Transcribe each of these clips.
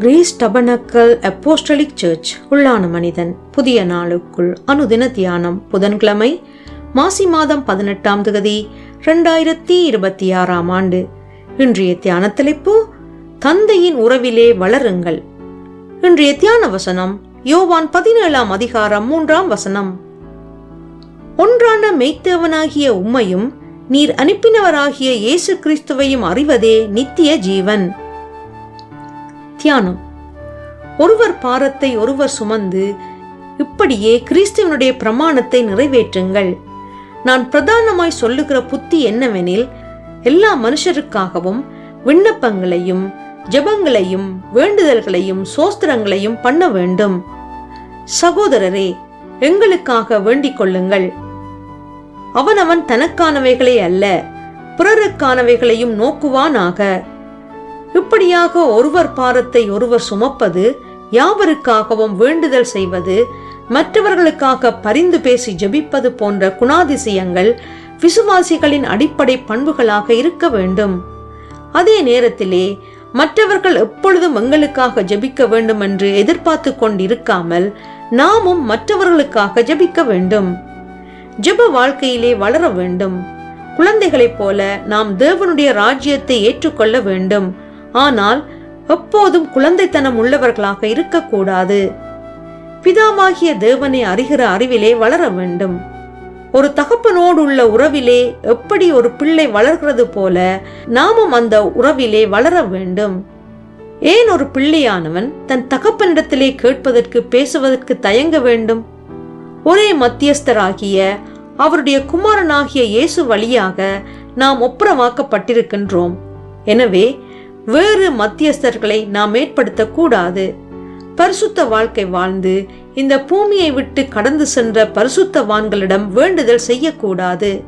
Greece tabernacle apostolic search உள்ளான மனிதன். புதிய நாளுக்குள் அனுதின தியானம். புதன்கிழமை மாசி மாதம் பதினெட்டாம் தகுதி ரெண்டாயிரத்தி இருபத்தி ஆறாம் ஆண்டு. இன்றைய தியான தலைப்பு தந்தையின் உறவிலே வளருங்கள். இன்றைய தியான வசனம் யோவான் பதினேழாம் அதிகாரம் மூன்றாம் வசனம். ஒன்றான மெய்த்தேவனாகிய உம்மையும் நீர் அனுப்பினவராகிய இயேசு கிறிஸ்துவையும் அறிவதே நித்திய ஜீவன். தியானம். ஒருவர் பாரத்தை ஒருவர் சுமந்து இப்படியே கிறிஸ்துவனுடைய பிரமாணத்தை நிறைவேற்றுங்கள். நான் பிரதானமாய் சொல்லுகிற புத்தி என்னவெனில் எல்லா மனுஷருக்காகவும் விண்ணப்பங்களையும் ஜெபங்களையும் வேண்டுதல்களையும் சோஸ்திரங்களையும் பண்ண வேண்டும். சகோதரரே எங்களுக்காக வேண்டிக் கொள்ளுங்கள். அவனவன் தனக்கானவைகளே அல்ல பிறருக்கானவைகளையும் நோக்குவானாக. இப்படியாக ஒருவர் பாரத்தை ஒருவர் சுமப்பது யாவருக்காகவும் வேண்டுதல் செய்வது மற்றவர்களுக்காக பரிந்து பேசி ஜெபிப்பது போன்ற குணாதிசயங்கள் விசுவாசிகளின் அடிப்படை பண்புகளாக இருக்க வேண்டும். அதே நேரத்திலே மற்றவர்கள் எப்பொழுதும் எங்களுக்காக ஜெபிக்க வேண்டும் என்று எதிர்பார்த்து கொண்டிருக்காமல் நாமும் மற்றவர்களுக்காக ஜெபிக்க வேண்டும். ஜெப வாழ்க்கையிலே வளர வேண்டும். குழந்தைகளைப் போல நாம் தேவனுடைய ராஜ்யத்தை ஏற்றுக்கொள்ள வேண்டும். ஆனால் எப்போதும் குழந்தைத்தனம் உள்ளவர்களாக இருக்கக்கூடாது. பிதாவாகிய தேவனை அறிகிற அறிவிலே வளர வேண்டும். ஒரு தகப்பனோடு உள்ள உறவிலே எப்படி ஒரு பிள்ளை வளர்கிறது போல நாமும் அந்த உறவிலே வளர வேண்டும். ஏன் ஒரு பிள்ளையானவன் தன் தகப்பனிடத்திலே கேட்பதற்கு பேசுவதற்கு தயங்க வேண்டும்? ஒரே மத்தியஸ்தராகிய அவருடைய குமாரனாகிய இயேசு வழியாக நாம் ஒப்புரமாக்கப்பட்டிருக்கின்றோம் எனவே வேறு மத்தியஸ்தர்களை நாம் ஏற்படுத்தக்கூடாது. பரிசுத்த வாழ்க்கை வாழ்ந்து இந்த பூமியை விட்டு கடந்து சென்ற பரிசுத்தவான்களிடம் வேண்டுதல் செய்யக்கூடாது.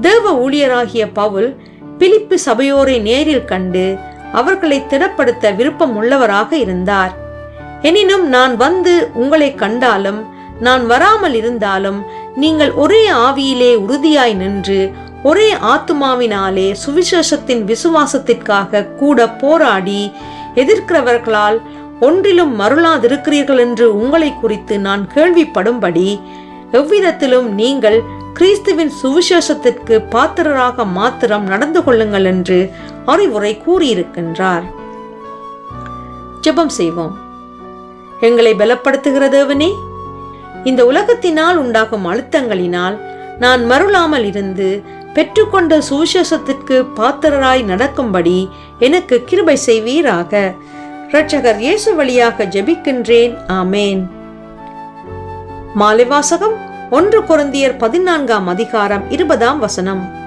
தேவ ஊழியராகிய பவுல் பிலிப்பு சபையோரை நேரில் கண்டு அவர்களை திடப்படுத்த விருப்பம் உள்ளவராக இருந்தார். எனினும் நான் வந்து உங்களை கண்டாலும் நான் வராமல் இருந்தாலும் நீங்கள் ஒரே ஆவியிலே உறுதியாய் நின்று ஒரே ஆத்துமாவினாலே சுவிசேஷத்தின் விசுவாசத்திற்காக கூட போராடி எதிர்க்கிறவர்களால் ஒன்றிலும் மருளாதிருக்கிறீர்கள் என்று உங்களை குறித்து நான் கேள்விப்படும்படி எவ்விதத்திலும் நீங்கள் கிறிஸ்துவின் சுவிசேஷத்திற்கு பாத்திரராக மாத்திரம் நடந்து கொள்ளுங்கள் என்று அறிவுரை கூறியிருக்கின்றார். ஜெபம் செய்வோம். எங்களை பலப்படுத்துகிற தேவனே இந்த உலகத்தினால் உண்டாகும் அழுத்தங்களினால் நான் மருளாமல் இருந்து பெற்றுக்கொண்ட சுவிசேஷத்திற்கு பாத்திரராய் நடக்கும்படி எனக்கு கிருபை செய்வீராக. இரட்சகர் இயேசு வழியாக ஜெபிக்கின்றேன். ஆமேன். மாலைவாசகம் ஒன்று கொருந்தியர் பதினான்காம் அதிகாரம் இருபதாம் வசனம்.